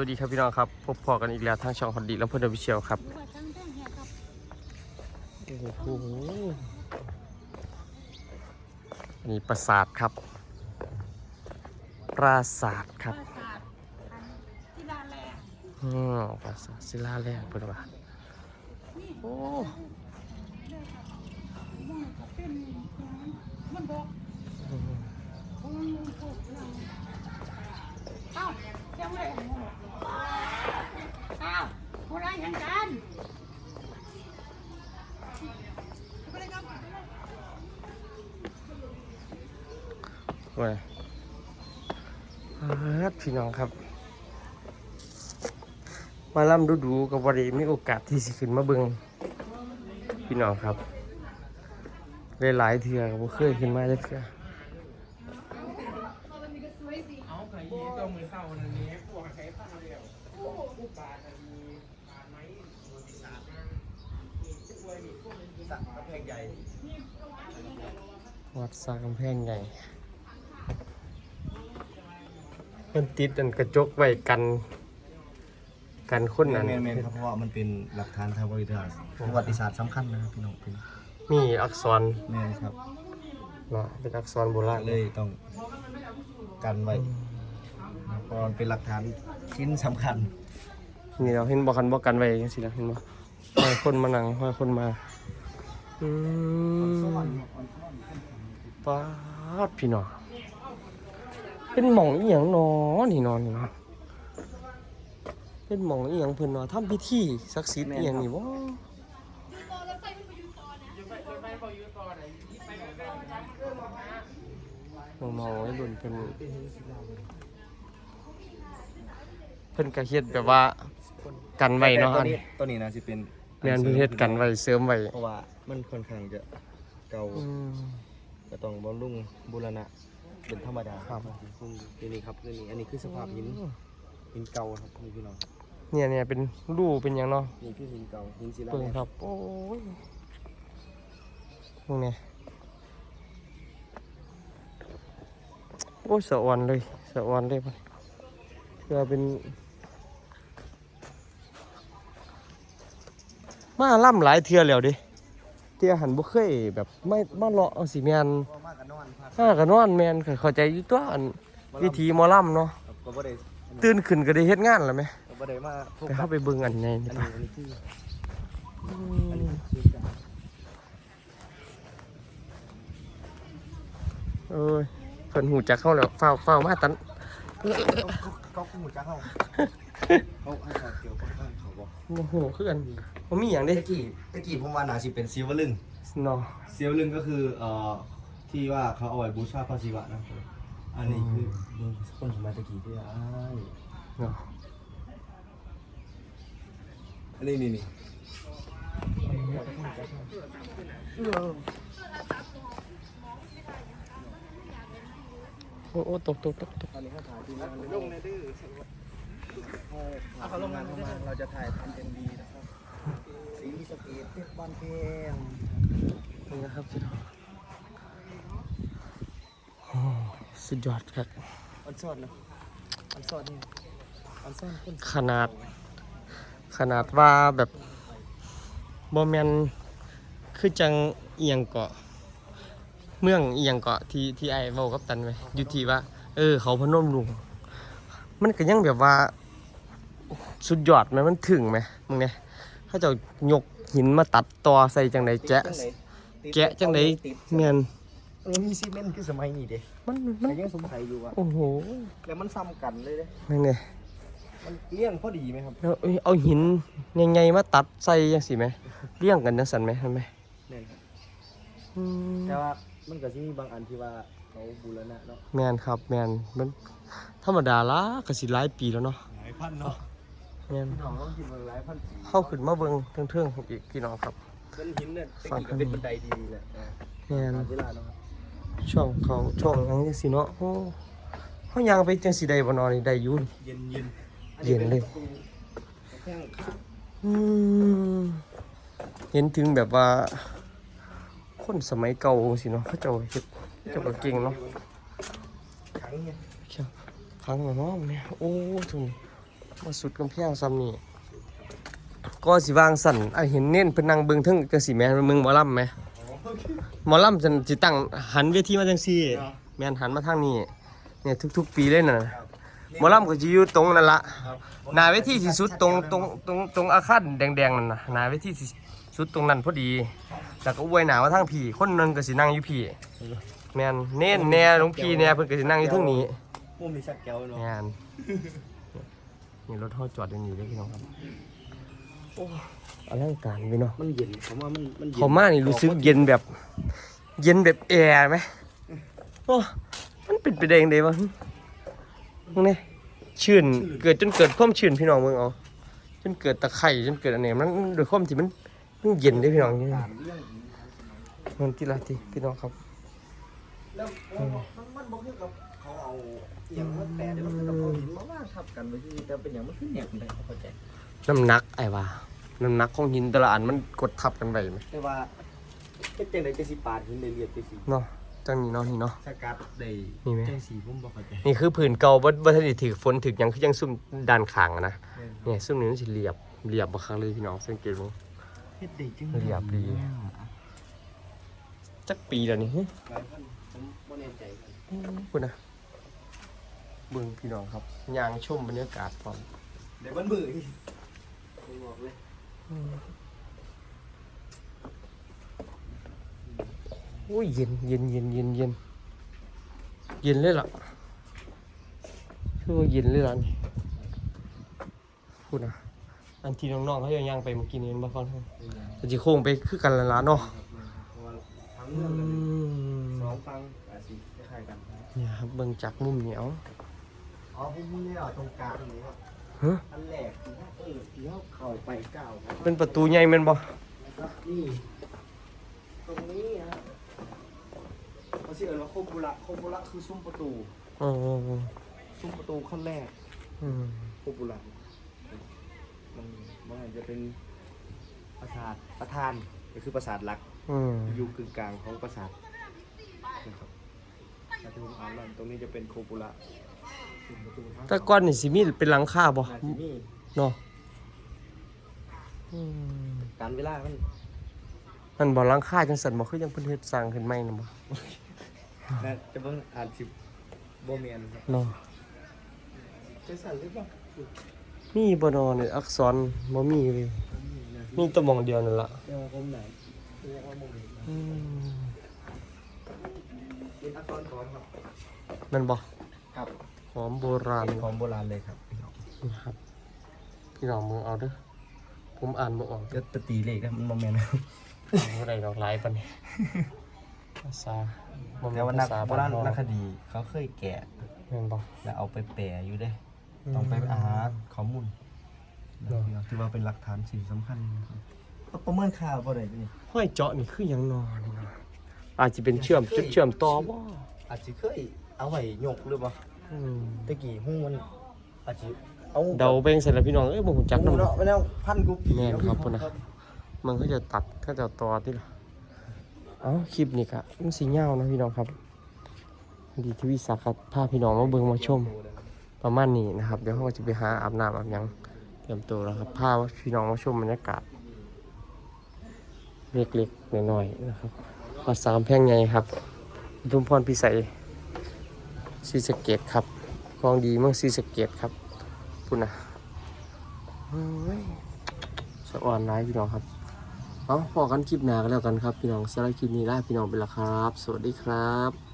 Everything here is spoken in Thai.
วัสดีครับพี่น้องครับ พบพอกันอีกแล้วทางช่องฮอตดีและเพื่อนอวิเชียวครับว่าทั้งแท่งแหกครับโอ้โหอันนี้ปราสาทครับ ปราสาทครับราสาทอันที่ลาแลอืมปราสาทศิลาแรงเพื่อนว่านี่โอ้มันก็เป็นมันบอกอืมของ ยังกันไปเลยครับเว้ยเอิ้ดพี่น้องครับ มาล่ำดูดูๆกับบริมีโอกาสที่สิขึ้นมาเบิงพี่น้องครับหลายๆเทื่อก็บ่เคยขึ้นมาจักเทื่อเอาไก่ยีตัวมือเศร้านั่นนี้พวกไก่ผ้าเดียวผู้ปลาจะมีปลาไม้บนสาดนั่นกล้วย มีพวกนี้สัตว์กระแพงใหญ่วัดสร้างกำแพงใหญ่เพิ่นติดอันกระจกไว้กัน กันคนนั้นแมนแมนครับเพราะว่ามันเป็นหลักฐานทางประวัติศาสตร์ประวัติศาสตร์สำคัญนะครับพี่น้องเป็นมีอักษรแมนครับเนาะเป็นอักษรโบราณเลยต้องกันไว้เพราะมันเป็นหลักฐานชิ้นสำคัญนี่เราเห็นบ่คันบ่กันไว้จังซี่ล่ะเห็นบ่ให้คนมานั่งให้คนมา อืมป๊าดพี่น้องเป็นหม่องอีหยังหนอนี่นอนนี่เนาะเป็นหม่องอีหยังเพิ่นว่าทำพิธีศักดิ์สิทธิ์อีหยังนี่บ่น้องๆวัยรุ่นเพิ่นเพิ่นก็เฮ็ดแบบว่ากันไว้เนาะแต่อันตัวนี้ตัวนี้นะสิเป็นแม่นเพิ่นเฮ็ดกันไว้เสริมไว้เพราะว่า มันค่อนข้างจะเก่าอืม ก็ต้องบำรุงบูรณะเป็นธรรมดาครับ นี่นี่ครับนี่นี่อันนี้คือสภาพหินหินเก่าครับนี่พี่น้องเนี่ยเนี่ยเป็นรูเป็นหยังเนาะนี่คือหินเก่าหินศิลาเพิ่งแรงครับ โอ้ยพวกนี้โอ้ยสะออนเลยสะออนเลยมันเพื่อเป็น มาล่ำหลายเทื่อแล้วเดิ เทื่อหันบ่เคยแบบไม่มาเลาะเอาสิแมนพอมากกันนอนพักห้าก็นอนแมนข้อยเข้าใจอยู่ตัวอันวิธีหมอล่ำเนาะครับก็บ่ได้ตื่นขึ้นก็ได้เฮ็ดงานแล้วไหมก็บ่ได้มาพบไปกัเข้าบไปเบิ่งอันไงอันี่นปะนี้อันนี้คืออือันมนี้คือการเอ้ยเพิ่นหูจักเข้าแล้วเฝ้าเฝ้ามาตันเขาคู่หูจ้าเขาเขาให้เขาเกี่ยวกับข้างเขาบอกโอ้โหคือกัน บ่มีหยังเด้ตะกี้ตะกี้ผมว่าน่าสิเป็นซิลเวอร์ลึงเนาะซิลเวอร์ลึงก็คือเอ่อที่ว่าเขาเอาไว้บูชาพระศิวะนะอันนี้คือเบิ่งคนสมัยตะกี้ที่อ้ายเนาะอันนี้นี่นี่โอ้โอ้ตกตกตกตกตอนนี้เขาถ่ายทีมงานลงในดื้อเขาลงงานเข้ามาเราจะถ่ายทำเอ็มบีนะครับ สีสะเกตเพชรบ้านแพงนี่นะครับพี่น้องโอ้สุดยอดครับอันซอดนะอันซอดนี่อันซอดคนขนาด ขนาดว่าแบบบ่แม่นคือจังเอียงเกาะ เมืองเอียงเกาะที่ที่ไอ้เว้ากับตันไว้อยู่ที่ว่า เออ เขาพนมรุง มันก็ยังแบบว่า สุดยอดไหมมันถึงไหมมึงเนี่ยถ้าเจะยก หินมาตัดต่อใส่จังไดแกะแกะจังไดแม่นมันมีซีเมนต์คือสมัยนี้เด้มันมัแต่นยังสงสัยอยู่ว่าโอ้โหแล้วมันซ้ำกันเลยเด้นี่เนี่ยมันเลี้ยงพอดีไหมครับแล้วเอาเอาหินใหญ่ๆมาตัดใส่จังสิไหมเรียงกันจังสันไหมเห็นไหมเนี่ยครับอืมแต่ว่ามันก็สิมีบางอันที่ว่าเขาบูรณะเนาะแมนครับแมนมันธรรมดาละก็สิหลายปีแล้วเนาะหลายพันเนาะ แมนพี่น้องต้องกินมาหลายพันปีเข้าขึ้นมาเบิ่งเทิงๆอีกพี่น้องครับ เป็นหินเนี่ยตะกี้ก็เป็นบันไดดีๆแหละอ่าแมนตามเวลาเนาะครับช่วงเขาช่วงหยังจังสิเนาะโอ้เฮายางไปจังสิได้บ่เนอนี่ได้อยู่นี่เย็นเย็นเย็นเลยแข้งขาอืมเห็นถึงแบบว่า คนสมัยเก่าสิเนาะเขาเจ้าเฮ็ดเขาเจ้าก็เก่งเนาะ ขังเนี่ย ครั้งละเนาะเนี่ยโอ้ทุน มาสุดกำแพงซ้ำนี่ก็สิวางสั่นไอเห็นเน้นเพิ่นนั่งเบิ่งเทึงจังสิแม่นมึงหมอลำไหมหมอลำจันสิตั้งหันเวทีมาจังซี่แม่นหันมาทางนี้เนี่ยทุก ๆ ปีเลยน่ะหมอลำก็สิอยู่ตรงนั่นละหน้าเวทีสิสุดตรงตรงตรงตรงอาคารแดงๆนั่นน่ะหน้าเวทีสิสุดตรงนั้นพอดีแล้วก็อวยหน้ามาทางพี่คนหนึงก็สินั่งอยู่พี่แม่นเน้นแน่หลวงพี่แน่เพิ่นก็สินั่งอยู่เทางนี้มุมมีชักแก้วเนาะงาน นี่รถท่อจอดอยู่นี่เลยพี่น้องครับโอ้อลังการพี่น้องมันเย็นผมว่ามันมันเย็นเขามานี่รู้สึกเย็นแบบ เย็นแบบแอร์ไหมโอ้มันเป็นไปได้ยังไงวะมึงเนี่ยชื่นเกิดจนเกิดความชื่นพี่น้องมึงเอาจนเกิดตะไคร่จนเกิดอันไหนมันโดยความที่มันมันเย็นได้พี่น้องนี่ตามเรื่องมันที่ละทีพี่น้องครับแล้วมันมันบอกคือกับ เขาเอาเอียงมาแปะเดี๋ยวมันคือกับเขาหินมาว่างทับกันไว้ที่แต่เป็นอย่างมันคือแหนบเลยเข้าใจน้ำหนักไอ้ว่าน้ำหนักของหินแต่ละอันมันกดทับกันไปไหมแต่ว่าเฮ็ดจังได๋จะสิปาดหินได้เรียบไปสิเนาะจังนี้เนาะนี่เนาะ สกัดได้มีไหม จังสีผมบ่เข้าใจนี่คือผืนเก่าบ่บ่ทันได้ถือฝนถึกหยังคือยังซุ่มด้านข้างอะนะแม่นเนี่ยซุ่มนี้มันสิเรียบเรียบบ่คักเลยพี่น้องสังเกตบ่ เฮ็ดได้จังเรียบดี จักปีแล้วนี่หึหลายพันผมบ่แน่ใจครับพุ่นนะ เบิ่งพี่น้องครับย่างชมบรรยากาศพร้อมเดี๋ยวมันเบื่ออีกผมบอกเลยโอ้ยเย็นเย็นเย็นเย็นเย็นเย็นเลยล่ะคือว่าเย็นเลยล่ะนี่พูดนะอันที่น้องๆเขาจะย่างไปเมื่อกี้นี้มันบ่ฟังท่านแต่สิโค้งไปคือกันละล่ะเนาะเพราะว่าทั้งอืเรื่องเลยสมองฟังอาจสิคล้ายๆกันเนี่ยครับเบิ่งจากมุมเหนียว อ๋อผมเนี่ยตรงกลางนี้ครับฮะอันแรกที่ว่าเออที่เขาเข้าไปก้าวครับเป็นประตูใหญ่แม่นบ่ครับนี่ตรงนี้ฮะเขาชื่อว่าโคบุระโคบุระคือซุ้มประตูอ๋อซุ้มประตูขั้นแรกอืมโคบุระมันมันอาจจะเป็นปราสาทประธานก็คือปราสาทหลัก อืมอยู่กึ่งกลางของปราสาทนะครับถ้าที่ผมอ่านแล้วตรงนี้จะเป็นโคบุระ แต่ก่อนนี่สิมีเป็นหลังคาบ่นาซิมีเนาะอืมการเวลามันมันบ่หลังคาจังซั่นบ่คือยังเพิ่นเฮ็ดสร้างขึ้นใหม่นำบ่น่าจะเบิ่งอ่านสิบโบเมียนครับเนาะจะสั่นหรือเปล่ามีบ่เนาะนี่อักษรบ่มีเลยมีแตัวหมองเดียวนั่นล่ะเดี๋ยวผมไหนเรียกว่าโมเมนต์อืมเป็นอักษรก่อนครับ แม่นบ่ครับห อมโบราณของโบราณเลยครับนะครับ พี่น้องมึงเอาเด้อผมอ่านบ่ออกก็ตะตีเลขนะมันโมเมนต์บ่ได้ดอกหลายปานนี้ภาษาบ่แม่แต่ว่านักภษโบราณเฮนักคดีเขาเคยแกะแม่นบ่แล้วเอาไปแปะอยู่เด้ ต้องไปอาหาข้อมูลถือว่าเป็นหลักฐานสิ่งสำคัญนะครับประเมินค่าบ่ได้นี่ ห้อยเจาะนี่คือหยังนอนี่เนาะอาจจะเป็นเชื่อมจุดเชื่อมต่อบ่อาจจะเคยเอาไว้ยกหรือเปล่า อืมตะกี้หูมันอาจจะเอาเดาไปจังซั่นล่ะพี่น้องเอ้ยบ่ฮู้จักหูนำเนาะไปแล้วพันกูปีแม่นครับพุ่นน่ะมันก็จะตัดก็จะต่อที่ละเอ้าคลิปนี้ก็มันสีเงานะพี่น้องครับ ดีที่วิสาขพาพี่น้องมาเบิ่งมาชม ประมาณนี้นะครับ เดี๋ยวเราก็จะไปหาอาบน้ำอาบหยังเตรียมตัวแล้วครับพาพี่น้องมาชมบรรยากาศเล็กๆน้อยๆนะครับวัดสามแพร่งใหญ่ครับอุทุมพรพิสัย ซีสเกตครับคลองดีเมืองซีสเกตครับปุ่นนะโอ้ยสะอ่อนร้ายพี่น้องครับ เอาพอกันคลิปหน้ากันแล้วกันครับพี่น้องสำหรับคลิปนี้ลาพี่น้องไปและครับ สวัสดีครับ